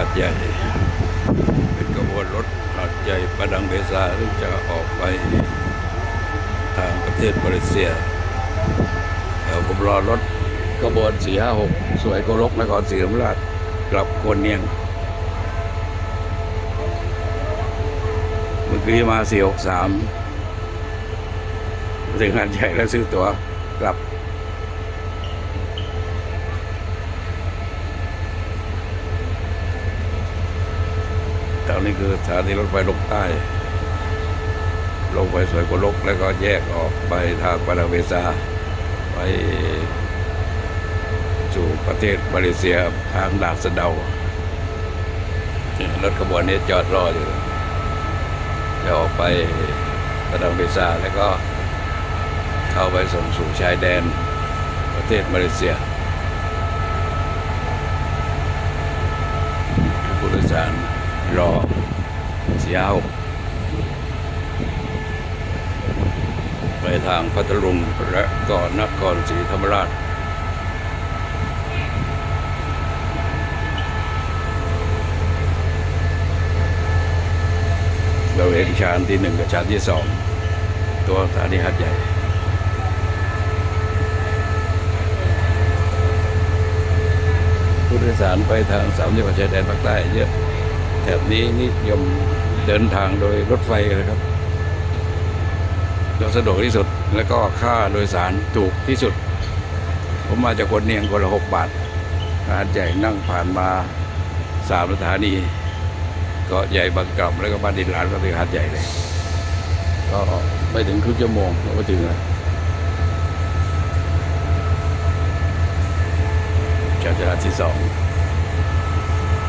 าดใหญ่เป็นกระบวนรถหาดใหญ่ประดังเบซาซึ่งจะออกไปทางประเทศมาเลเซียเดี๋ยวผมรอรถกระบวนสี่ห้าหกสวยโกรกนครศรีธรรมราชกลับโคนเนียงเมื่อกี้มาสี่หกสามถึงหาดใหญ่แล้วซื้อตั๋วกลับ วนี้คือสถานีรถไฟลงใต้ ลงไปสวยกว่าลกแล้วก็แยกออกไปทางปานาเวซาไปสู่ประเทศมาเลเซียทางดาสะเดารถขบวนนี้จอดรออยู่จะออกไปปานาเวซาแล้วก็เข้าไปส่งสู่ชายแดนประเทศมาเลเซียผู้โดยสารรอ ยหกไปทางพัทลุงและก็นครศรีธรรมราช เราเห็นชานที่หนึ่งกับชานที่สอง ตัวสถานีหัดใหญ่ผู้โดยสารไปทางสามจังหวัดชายแดนภาคใต้เยอะแถบนี้นิยม เดินทางโดยรถไฟเลยครับเราสะดวกที่สุดแล้วก็ค่าโดยสารถูกที่สุด ผมมาจากคนเนียงคนละหกบาทหาดใหญ่นั่งผ่านมาสามสถานีก็ใหญ่บางกล่ำแล้วก็บ้านดินหลานก็ถึงหาดใหญ่เลย ก็ไม่ถึงครึ่งชั่วโมงก็ถึงแล้วจราที่สอง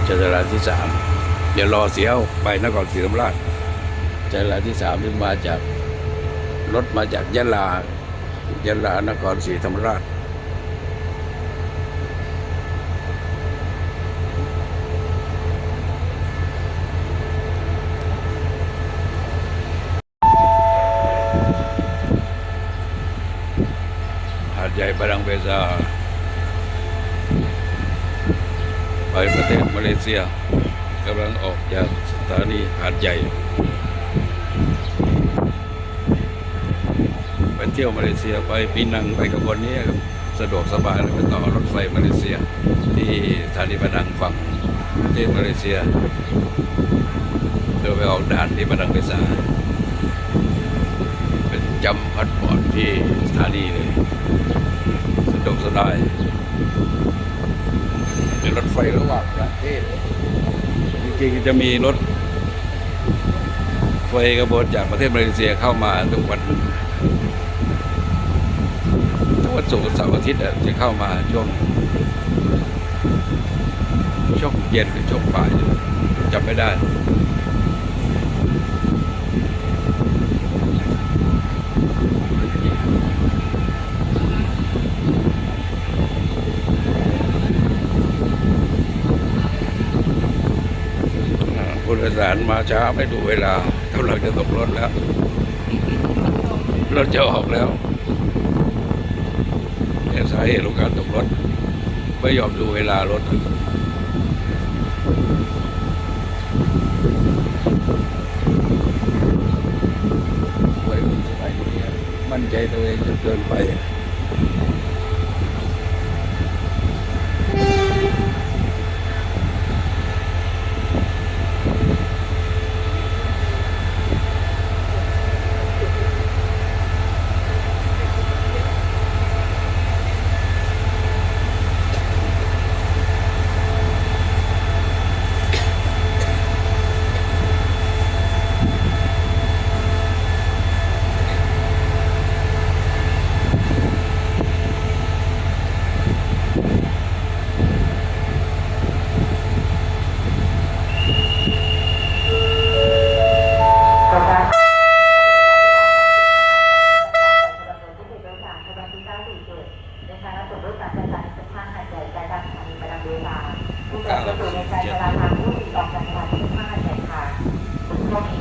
จราที่สาม เดี๋ยวรอเสียวไปนครศรีธรรมราชจราที่สามนี่มาจากรถมาจากยะลายะลานครศรีธรรมราชหาดใหญ่บารังเบซาไปประเทศมาเลเซีย กำลังออกจากสถานีหาดใหญ่ ไปเที่ยวมาเลเซียไปปีนังไปกระบวนนี้ครับสะดวกสบายเลยไปต่อรถไฟมาเลเซีย ที่สถานีประดังฝั่งประเทศมาเลเซียโดยไปออกด่านที่ประดังเบซาเป็นจำพัดปอร์ตที่สถานีเลยสะดวกสบายเป็นรถไฟระหว่างประเทศ จริงๆจะมีรถไฟกระบวนจากประเทศมาเลเซียเข้ามาทุกวันทุกวันศุกร์เสาร์อาทิตย์จะเข้ามาช่วงช่วงเย็นหรือช่วงบ่ายจำไม่ได้ ผู้โดยสารมาช้าไม่ดูเวลากำลังจะตกรถแล้ว รถจะออกแล้วเนี่ยสาเหตุของการตกรถ ไม่ยอมดูเวลารถมัยนี้มั่นใจตัวเองจนเกินไป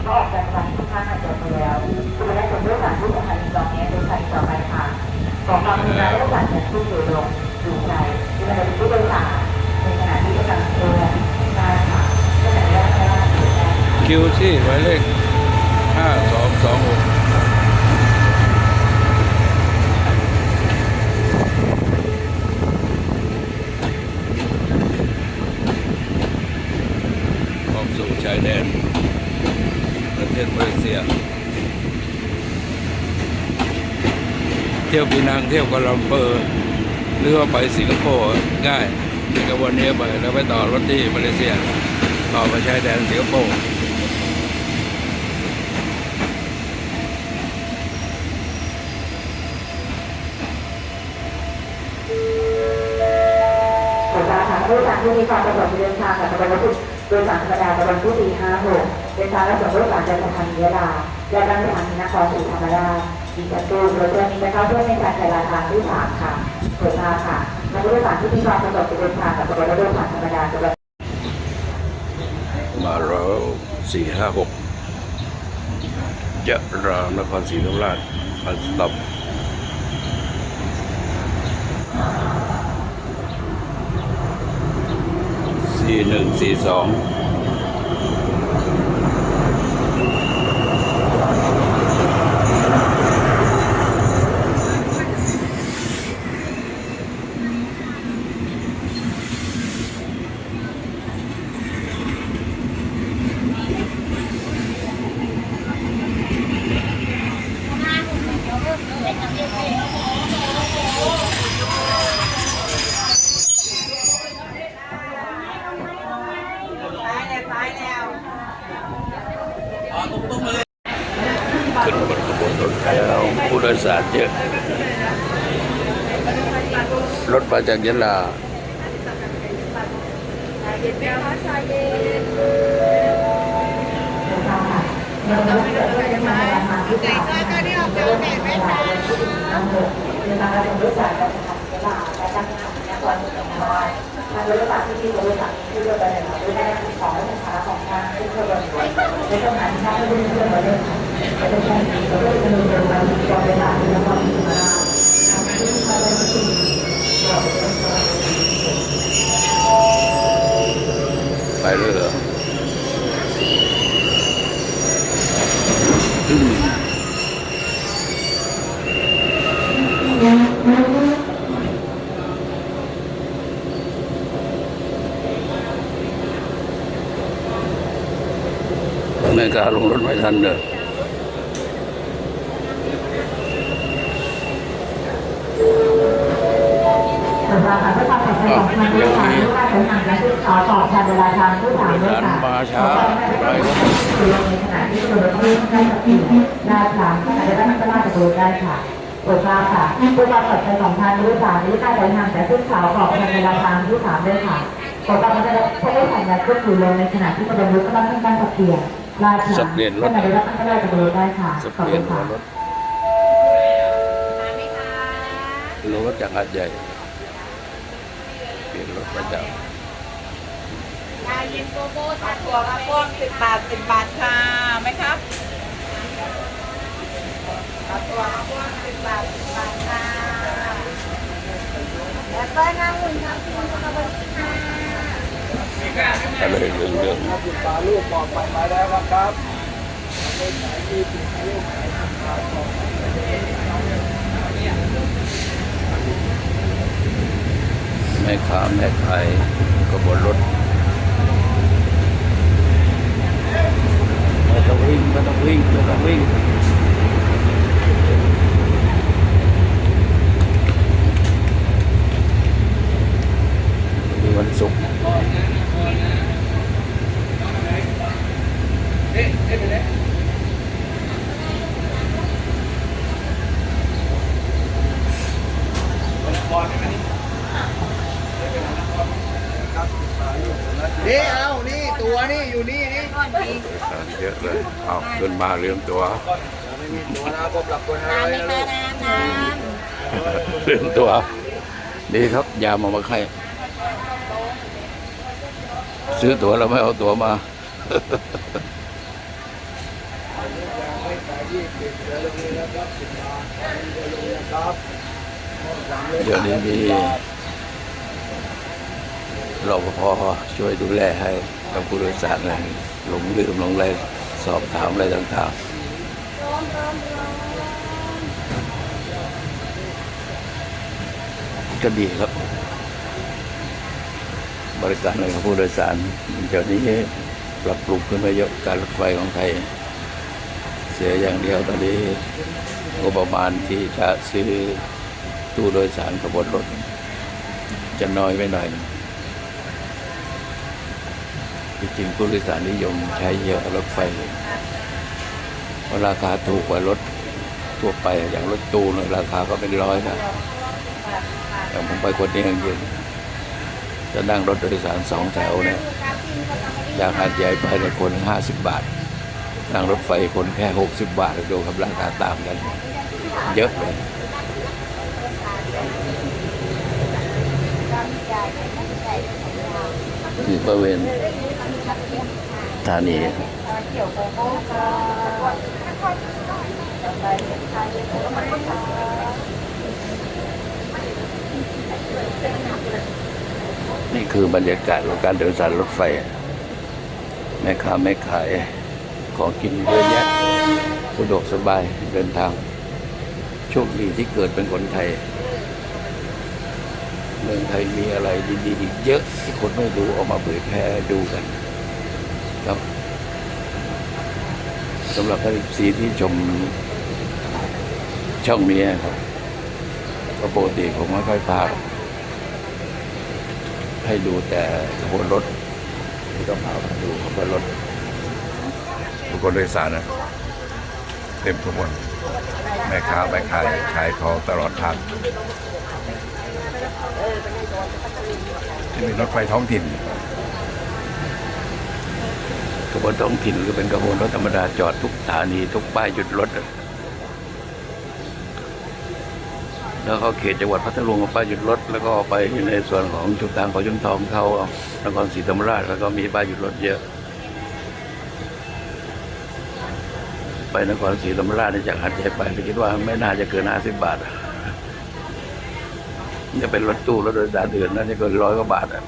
ก็ออกจากวันที่ข้างหาดใหญ่ไปแล้วคุณได้ส่งเรื่องการพูดของทางจองนี้โดยใครต่อไปค่ะขอความกรุณาได้ประสานจากผู้สื่อลงดูใจที่เราเป็นผู้โดยสารในขณะที่กำลังเดินได้ค่ะ คิวซี่หมายเลขห้าสองสองหกออกสู่ชายแดน ประเทศมาเลเซีย เที่ยวปีนังเที่ยวกาลัมเปอร์หรือว่าไปสิงคโปร์ง่ายนี่ก็วันนี้ไปแล้วไปต่อรถที่มาเลเซีย ต่อไปชายแดนสิงคโปร์ ที่มีความประสงค์จะเดินทางกับขบวนรถโดยสารธรรมดาในวันที่456เดินทางและส่งผู้โดยสารจากสถานียะลาและการสถานีนครศรีธรรมราชมีประตูรถเรือนี้นะคะเพื่อในการใช้ราทางที่3ค่ะขอทราค่ะผู้โดยสารที่มีความประสงค์จะเดินทางกับขบวนรถโดยสารธรรมดาจะมาแล้วสี่ห้าหกจะรามนครศรีธรรมราชมาสต็อ สี่หนึ่งสี่สอง ผู้โดยสารเยอะ รถมาจากยะลา ทางรถกระบะที่ที่รถกระบะที่รถไปไหนมาด้วยแน่ของลูกค้าของทางที่เคยบริการในสถานที่ท่าเรือเพื่อนมาเดินไปเป็นแค่เราก็จะมีเดินมาที่กองเวลาที่นครศรีธรรมราชทางที่มาเป็นที่เราเป็นคน ไปเลยเหรอไม่กล้าลงรถไม่ทันเลย สำหรับการทดสอบแข่งขันของทารถไฟลูกาสายทางและผู้ขอตอชันเวลาทางผู้สามด้วยค่ะลงในขณะที่รถที่ได้ขับขี่หน้าทาขณะได้รับอันตราจากรถได้ค่ะโปรดทราบค่ะผู้ประกอบการของทางผู้สามลูกค้าสายทางแต่ผู้ขอตอบชันเวลาทางผู้สามด้วยค่ะโปรดทราบว่าผู้ได้สัญญาณก็คือลงในขณะที่รถกำลังการขับขี่ลาดทางขณะได้รับอันตราจากรถได้ค่ะขอบเปลี่คุยนณค่ะรถลงรถจากหาดใหญ่ ลี่ยนรถประจชาเย็นโกโก้ชาถั่วมะม่วงสิบบาทสิบบาทค่ะไหมครับชาถั่วมะม่วงสิบบาทสิบบาทค่ะแล้วก็น้ำอุ่นครับคุณสวัสดีค่ะำอะไรเรื่องเรื่องแม่ ค้าแม่ขายก็บวนรถไม่ต้องวิ่งไม่ต้องวิ่งไม่ต้องวิ่งมีวันศุกร์ นี่เอานี่ ตัวนี่ อยู่นี่นี่ เยอะเลย เอา ขึ้นมตัว ไม่มีตัวนะผมหลับตัวนะน้ำไหมคะน้ำน้เรื่องตัว ดีครับ ยามามาให้ซื้อตั๋วแล้วไม่เอาตั๋วมา เดี๋ยวนี้มีรปภช่วยดูแลให้กับผู้โดยสารเลยหลงลืมหลงอะไร สอบถามอะไรต่างๆ ก็ดีครับ บริการให้กับผู้โดยสารเดี๋ยวนี้ปรับปรุงขึ้นมาเยอะการรถไฟของไทย เสียอย่างเดียวตอนนี้งบประมาณที่จะซื้อตู้โดยสารขบวนรถ จะน้อยไปหน่อย จริงๆผู้โดยสารนิยมใช้เยอะรถไฟเพราะราคาถูกกว่ารถทั่วไปอย่างรถตู้เนี่ยราคาก็เป็นร้อยนะแต่างผมไปคนเดียวจริงจะนั่งรถโดยสารสองแถวเนี่ยจากหาดใหญ่ไปเนี่คนห้าสิบบาท นั่งรถไฟคนแค่หกสิบบาทดูครับราคาต่างกัน เยอะเลย นี่บริเวณสถานีนี่คือบรรยากาศของการเดินสายรถไฟ แม่ค้าแม่ขายของกินเยอะแยะสะดวกสบายเดินทางโชคดีที่เกิดเป็นคนไทย เมืองไทยมีอะไรดีๆอีกเยอะที่คนไม่ดูออกมาเผยแพร่ดูกัน ครับสำหรับท่านสีที่ชมช่องนี้ครับก็ปกติผมไม่ค่อยพาให้ดูแต่ขบวนรถที่ต้องพามาดูขบวนรถขบวนโดยสารนะเต็มขบวนแม่ค้าแม่ขายขายของตลอดทาง ที่เป็นรถไฟท้องถิ่นขบวนท้องถิ่นหรือเป็นขบวนรถธรรมดาจอดทุกสถานีทุกป้ายหยุดรถ แล้วเขาเขตจังหวัดพัทลุงเอาป้ายหยุดรถ แล้วก็ไปในส่วนของชุมทางเขาชุมทองเขานครศรีธรรมราชแล้วก็มีป้ายหยุดรถเยอะไปนครศรีธรรมราชนี่จากหัดใหญ่ไปไปคิดว่าไม่น่าจะเกินห้าสิบบาท จะเป็นรถตู้รถโดยสารอื่นน่าจะเกินร้อยกว่าบาทอะ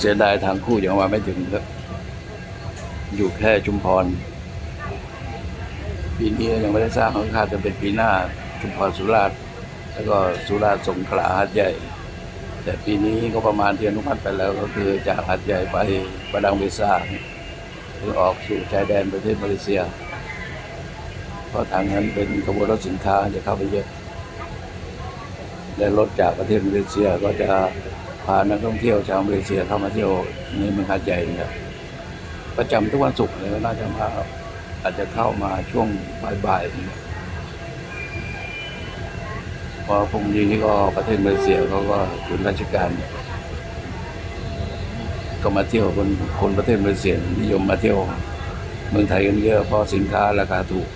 เสียดายทางคู่ยังมาไม่ถึงครับ อยู่แค่ชุมพร ปีนี้ยังไม่ได้สร้างเขาคาจะเป็นปีหน้า ชุมพรสุราษฎร์แล้วก็สุราษฎร์สงขลาหัดใหญ่ แต่ปีนี้ก็ประมาณเที่อนุมัติไปแล้วก็คือจากหัดใหญ่ไปประดังเบซา คือออกสู่ชายแดนประเทศมาเลเซีย เพราะทางนั้นเป็นขบวนรถสินค้าจะเข้าไปเยอะ และรถจากประเทศมาเลเซียก็จะพานักท่องเที่ยวชาวมาเลเซียเข้ามาเที่ยวในเมืองหาดใหญ่เนี่ยประจำทุกวันศุกร์เลยน่าจะมาอาจจะเข้ามาช่วงบ่ายๆเนี่ยพอพรุ่งนี้ก็ประเทศมาเลเซียเขาก็คุณราชการ ก็มาเที่ยวคนคนประเทศมาเลเซียนิยมมาเที่ยวเมืองไทยกันเยอะเพราะสินค้าราคาถูก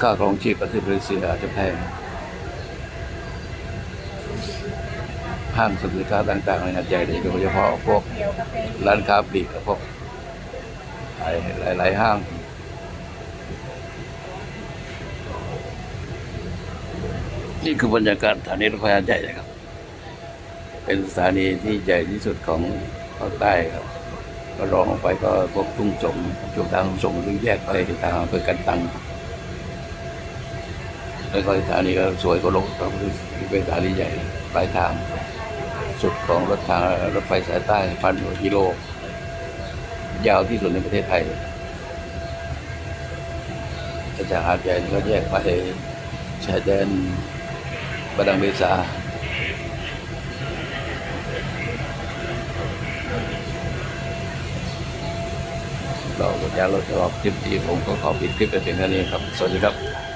ค่าครองชีพประเทศมาเลเซียอาจจะแพงห้างสรรพสินค้าต่างๆในหาดใหญ่โดยเฉพาะพวกร้านค้าปลีกพวกหลายหลายห้างนี่คือบรรยากาศสถานีรถไฟหาดใหญ่นะครับ เป็นสถานีที่ใหญ่ที่สุดของภาคใต้ครับ ก็รองลงไปก็พวกทุ่งสงช่วงทางทุ่งสงถึงแยกไปทางอำเภอกันตังแล้วก็สถานีก็สวยกว่าลงก็เป็นสถานีใหญ่ปลายทาง สุดของรถทางรถไฟสายใต้พันกว่ากิโล ยาวที่สุดในประเทศไทยแต่จากหาดใหญ่ก็แยกไปชายแดนบาดังเบซา เราจะเราจะออกคลิปดีผมก็ขอปิดคลิปไปเพียงเท่านี้ครับ สวัสดีครับ